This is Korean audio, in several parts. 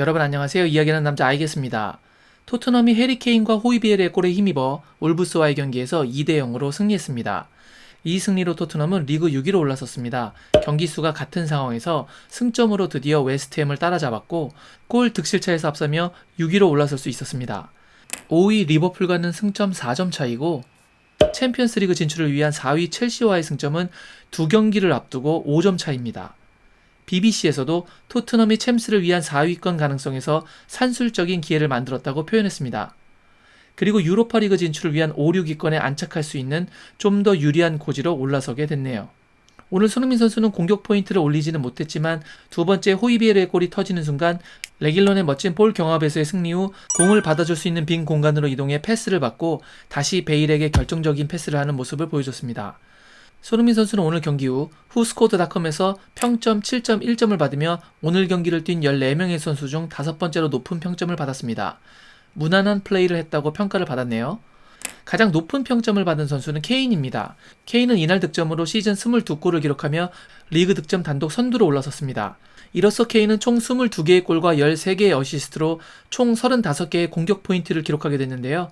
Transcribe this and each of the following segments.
여러분 안녕하세요. 이야기하는 남자 알겠습니다. 토트넘이 해리케인과 호이비엘의 골에 힘입어 울브스와의 경기에서 2대 0으로 승리했습니다. 이 승리로 토트넘은 리그 6위로 올라섰습니다. 경기 수가 같은 상황에서 승점으로 드디어 웨스트햄을 따라잡았고 골 득실차에서 앞서며 6위로 올라설 수 있었습니다. 5위 리버풀과는 승점 4점 차이고 챔피언스리그 진출을 위한 4위 첼시와의 승점은 두 경기를 앞두고 5점 차입니다. BBC에서도 토트넘이 챔스를 위한 4위권 가능성에서 산술적인 기회를 만들었다고 표현했습니다. 그리고 유로파리그 진출을 위한 5, 6위권에 안착할 수 있는 좀 더 유리한 고지로 올라서게 됐네요. 오늘 손흥민 선수는 공격 포인트를 올리지는 못했지만 두 번째 호이비에르의 골이 터지는 순간 레길런의 멋진 볼 경합에서의 승리 후 공을 받아줄 수 있는 빈 공간으로 이동해 패스를 받고 다시 베일에게 결정적인 패스를 하는 모습을 보여줬습니다. 손흥민 선수는 오늘 경기 후 후스코드닷컴에서 평점 7.1점을 받으며 오늘 경기를 뛴 14명의 선수 중 다섯 번째로 높은 평점을 받았습니다. 무난한 플레이를 했다고 평가를 받았네요. 가장 높은 평점을 받은 선수는 케인입니다. 케인은 이날 득점으로 시즌 22골을 기록하며 리그 득점 단독 선두로 올라섰습니다. 이로써 케인은 총 22개의 골과 13개의 어시스트로 총 35개의 공격 포인트를 기록하게 됐는데요.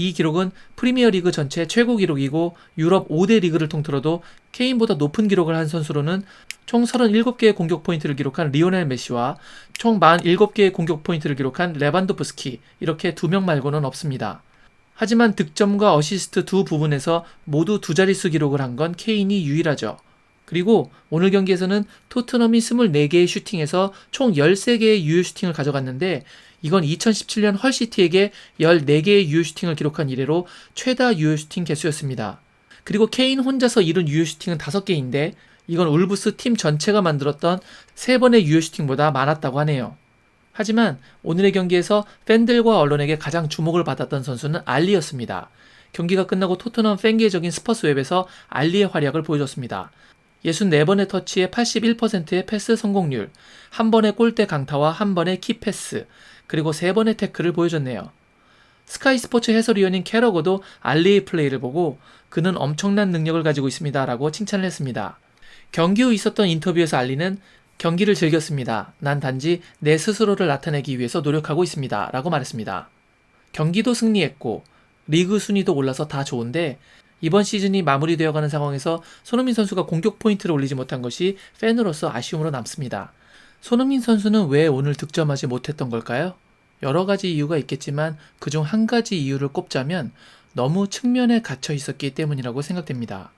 이 기록은 프리미어리그 전체 최고 기록이고 유럽 5대 리그를 통틀어도 케인보다 높은 기록을 한 선수로는 총 37개의 공격 포인트를 기록한 리오넬 메시와 총 47개의 공격 포인트를 기록한 레반도프스키 이렇게 두 명 말고는 없습니다. 하지만 득점과 어시스트 두 부분에서 모두 두 자릿수 기록을 한 건 케인이 유일하죠. 그리고 오늘 경기에서는 토트넘이 24개의 슈팅에서 총 13개의 유효 슈팅을 가져갔는데 이건 2017년 헐시티에게 14개의 유효 슈팅을 기록한 이래로 최다 유효 슈팅 개수였습니다. 그리고 케인 혼자서 이룬 유효 슈팅은 5개인데 이건 울브스 팀 전체가 만들었던 3번의 유효 슈팅보다 많았다고 하네요. 하지만 오늘의 경기에서 팬들과 언론에게 가장 주목을 받았던 선수는 알리였습니다. 경기가 끝나고 토트넘 팬계적인 스퍼스 웹에서 알리의 활약을 보여줬습니다. 64번의 터치에 81%의 패스 성공률, 한 번의 골대 강타와 한 번의 키 패스, 그리고 세 번의 태클을 보여줬네요. 스카이 스포츠 해설위원인 캐러거도 알리의 플레이를 보고 그는 엄청난 능력을 가지고 있습니다. 라고 칭찬을 했습니다. 경기 후 있었던 인터뷰에서 알리는 경기를 즐겼습니다. 난 단지 내 스스로를 나타내기 위해서 노력하고 있습니다. 라고 말했습니다. 경기도 승리했고, 리그 순위도 올라서 다 좋은데, 이번 시즌이 마무리되어가는 상황에서 손흥민 선수가 공격 포인트를 올리지 못한 것이 팬으로서 아쉬움으로 남습니다. 손흥민 선수는 왜 오늘 득점하지 못했던 걸까요? 여러 가지 이유가 있겠지만 그중 한 가지 이유를 꼽자면 너무 측면에 갇혀 있었기 때문이라고 생각됩니다.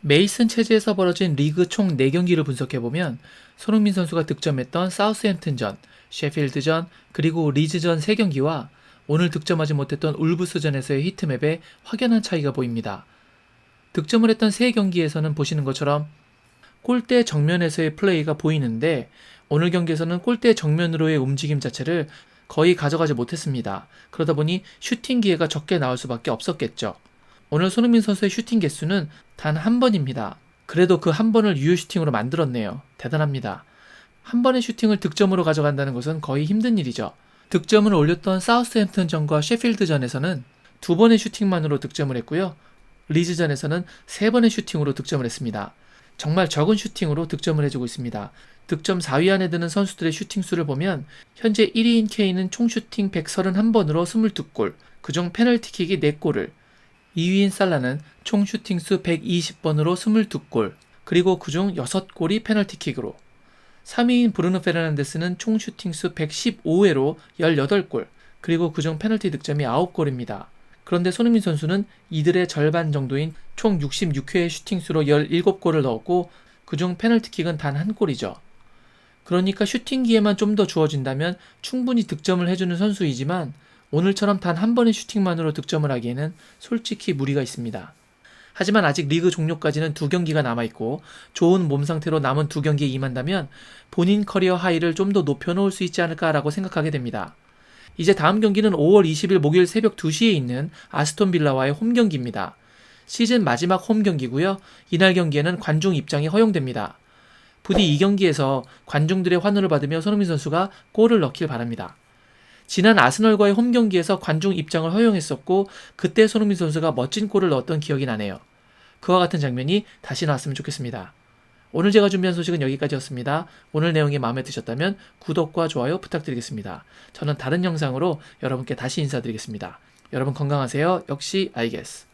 메이슨 체제에서 벌어진 리그 총 4경기를 분석해보면 손흥민 선수가 득점했던 사우스햄튼전, 셰필드전, 그리고 리즈전 3경기와 오늘 득점하지 못했던 울브스전에서의 히트맵에 확연한 차이가 보입니다. 득점을 했던 3경기에서는 보시는 것처럼 골대 정면에서의 플레이가 보이는데 오늘 경기에서는 골대 정면으로의 움직임 자체를 거의 가져가지 못했습니다. 그러다 보니 슈팅 기회가 적게 나올 수밖에 없었겠죠. 오늘 손흥민 선수의 슈팅 개수는 단 한 번입니다. 그래도 그 한 번을 유효 슈팅으로 만들었네요. 대단합니다. 한 번의 슈팅을 득점으로 가져간다는 것은 거의 힘든 일이죠. 득점을 올렸던 사우스햄튼전과 셰필드전에서는 두 번의 슈팅만으로 득점을 했고요. 리즈전에서는 세 번의 슈팅으로 득점을 했습니다. 정말 적은 슈팅으로 득점을 해주고 있습니다. 득점 4위 안에 드는 선수들의 슈팅 수를 보면 현재 1위인 케인은 총 슈팅 131번으로 22골, 그중 페널티킥이 4골을, 2위인 살라는 총 슈팅 수 120번으로 22골, 그리고 그중 6골이 페널티킥으로, 3위인 브루노 페르난데스는 총 슈팅 수 115회로 18골, 그리고 그중 페널티 득점이 9골입니다. 그런데 손흥민 선수는 이들의 절반 정도인 총 66회의 슈팅수로 17골을 넣었고 그중 페널티킥은 단 한 골이죠. 그러니까 슈팅기에만 좀 더 주어진다면 충분히 득점을 해주는 선수이지만 오늘처럼 단 한 번의 슈팅만으로 득점을 하기에는 솔직히 무리가 있습니다. 하지만 아직 리그 종료까지는 두 경기가 남아있고 좋은 몸 상태로 남은 두 경기에 임한다면 본인 커리어 하이를 좀 더 높여놓을 수 있지 않을까라고 생각하게 됩니다. 이제 다음 경기는 5월 20일 목요일 새벽 2시에 있는 아스톤 빌라와의 홈 경기입니다. 시즌 마지막 홈 경기고요. 이날 경기에는 관중 입장이 허용됩니다. 부디 이 경기에서 관중들의 환호를 받으며 손흥민 선수가 골을 넣길 바랍니다. 지난 아스널과의 홈 경기에서 관중 입장을 허용했었고 그때 손흥민 선수가 멋진 골을 넣었던 기억이 나네요. 그와 같은 장면이 다시 나왔으면 좋겠습니다. 오늘 제가 준비한 소식은 여기까지였습니다. 오늘 내용이 마음에 드셨다면 구독과 좋아요 부탁드리겠습니다. 저는 다른 영상으로 여러분께 다시 인사드리겠습니다. 여러분 건강하세요. 역시 아이게스.